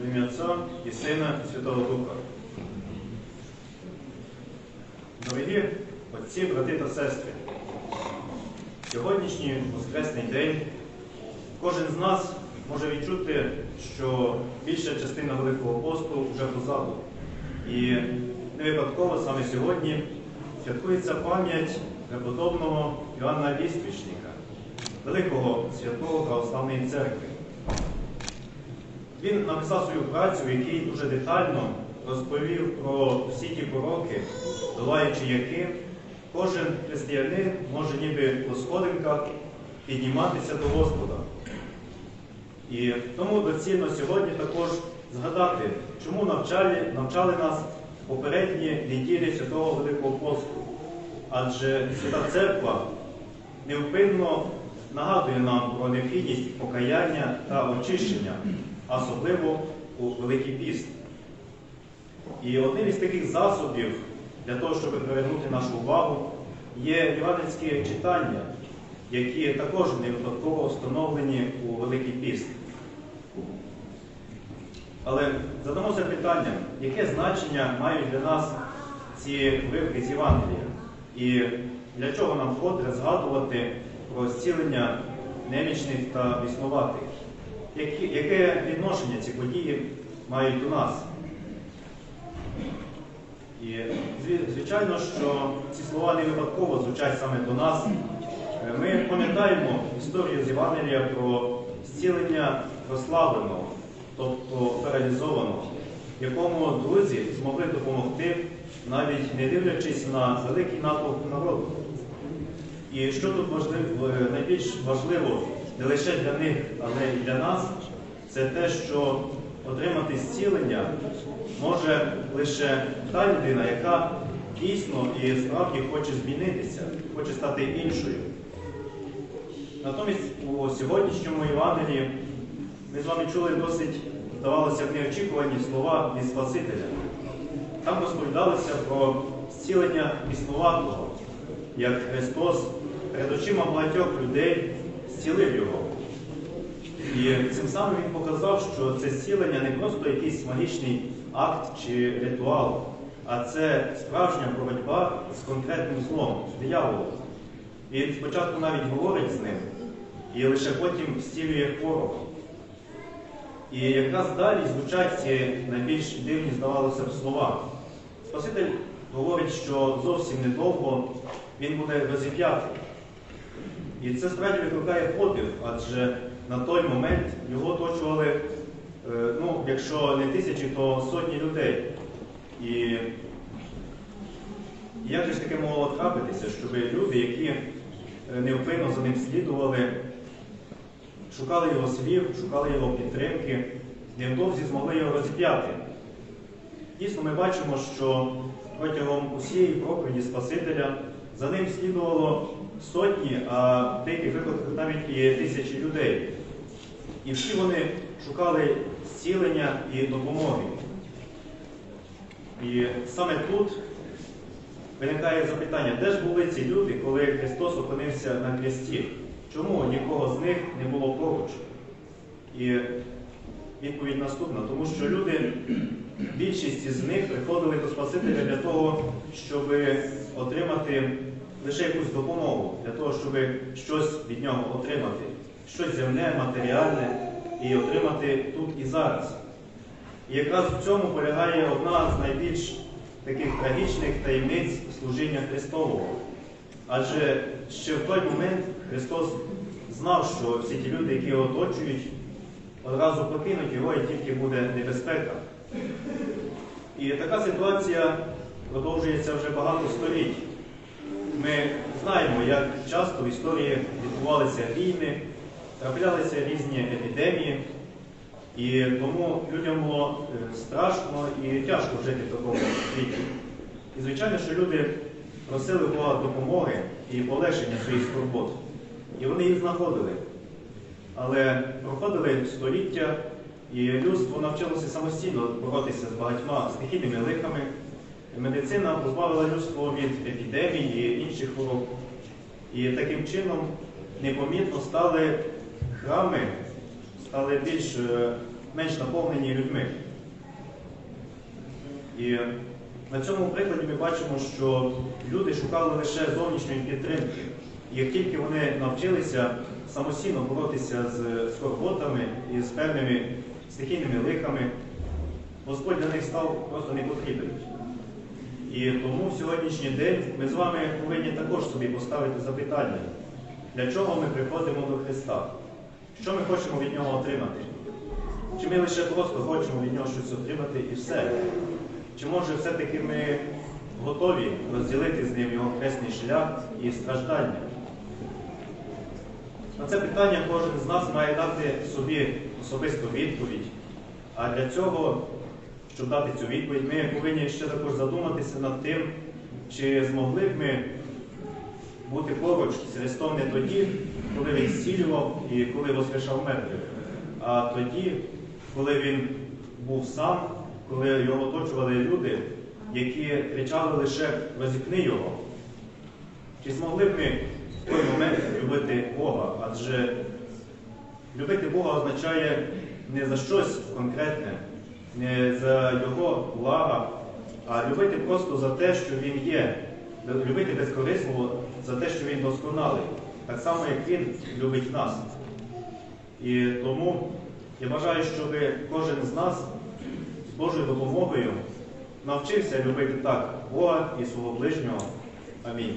В ім'я Отця і Сина і Святого Духа. Дорогі отці, брати та сестри, сьогоднішній Воскресний день кожен з нас може відчути, що більша частина Великого посту вже позаду. І не випадково саме сьогодні святкується пам'ять преподобного Іоанна Ліствічника, великого святого православної церкви. Він написав свою працю, в якій дуже детально розповів про всі ті пороки, долаючи які кожен християнин може ніби по сходинках підніматися до Господа. І тому доцільно сьогодні також згадати, чому навчали, навчали нас попередні неділі Святого Великого Посту. Адже Свята Церква невпинно нагадує нам про необхідність покаяння та очищення, особливо у Великий Піст. І одним із таких засобів для того, щоб привернути нашу увагу, є євангельські читання, які також не випадково встановлені у Великий Піст. Але задамося питанням, яке значення мають для нас ці вивки з Євангелія? І для чого нам вкотре згадувати про зцілення немічних та віснуватих? Які, яке відношення ці події мають до нас? І звичайно, що ці слова не випадково звучать саме до нас. Е, Ми пам'ятаємо історію з Євангелія про зцілення прославленого, тобто паралізованого, якому друзі змогли допомогти, навіть не дивлячись на великий натовп народу. І що тут важливо, е, найбільш важливо не лише для них, але й для нас, це те, що отримати зцілення може лише та людина, яка дійсно і справді хоче змінитися, хоче стати іншою. Натомість у сьогоднішньому Євангелії ми з вами чули досить, здавалося неочікувані слова від Спасителя. Там розповідалося про зцілення існуватого, як Христос перед очима багатьох людей зцілив його. І цим самим він показав, що це зцілення не просто якийсь магічний акт чи ритуал, а це справжня боротьба з конкретним злом, з дияволом. Він спочатку навіть говорить з ним, і лише потім зцілює хворого. І якраз далі звучать ці найбільш дивні, здавалося б, слова. Спаситель говорить, що зовсім недовго він буде розіп'ятий. І це справді викликає подив, адже на той момент його оточували, е, ну, якщо не тисячі, то сотні людей. І як же ж таке могло трапитися, щоб люди, які е, невпинно за ним слідували, шукали його слів, шукали його підтримки, невдовзі змогли його розіп'яти. Дійсно, ми бачимо, що протягом усієї проповіді Спасителя за ним слідувало сотні, а в деяких випадках навіть і тисячі людей. І всі вони шукали зцілення і допомоги. І саме тут виникає запитання, де ж були ці люди, коли Христос опинився на хресті? Чому нікого з них не було поруч? І відповідь наступна, тому що люди, більшість із них приходили до Спасителя для того, щоб отримати лише якусь допомогу, для того, щоб щось від нього отримати, щось земне, матеріальне і отримати тут і зараз. І якраз в цьому полягає одна з найбільш таких трагічних таємниць служіння Христового. Адже ще в той момент Христос знав, що всі ті люди, які його оточують, одразу покинуть його і тільки буде небезпека. І така ситуація продовжується вже багато століть. Ми знаємо, як часто в історії відбувалися війни, траплялися різні епідемії, і тому людям було е, страшно і тяжко жити в такому світі. І звичайно, що люди просили Бога допомоги і полегшення своїх турбот. І вони їх знаходили. Але проходили століття, і людство навчилося самостійно боротися з багатьма стихійними лихами. Медицина позбавила людство від епідемій і інших хвороб. І таким чином непомітно стали храми, стали більш е, менш наповнені людьми. І на цьому прикладі ми бачимо, що люди шукали лише зовнішньої підтримки. І як тільки вони навчилися самостійно боротися з скорботами і з певними стихійними лихами, Господь для них став просто не потрібен. І тому в сьогоднішній день ми з вами повинні також собі поставити запитання, для чого ми приходимо до Христа? Що ми хочемо від Нього отримати? Чи ми лише просто хочемо від Нього щось отримати і все? Чи може все-таки ми готові розділити з ним його хресний шлях і страждання? На це питання кожен з нас має дати собі особисту відповідь. А для цього, щоб дати цю відповідь, ми повинні ще також задуматися над тим, чи змогли б ми бути поруч з Христом не тоді, коли Він зцілював і коли воскрешав мертвих, а тоді, коли Він був сам, коли його оточували люди, які кричали лише розіпни його. Чи змогли б ми той момент любити Бога? Адже любити Бога означає не за щось конкретне, не за Його блага, а любити просто за те, що Він є, любити безкорисливо за те, що Він досконалий, так само, як Він любить нас. І тому я бажаю, щоб кожен з нас з Божою допомогою навчився любити так Бога і свого ближнього. Амінь.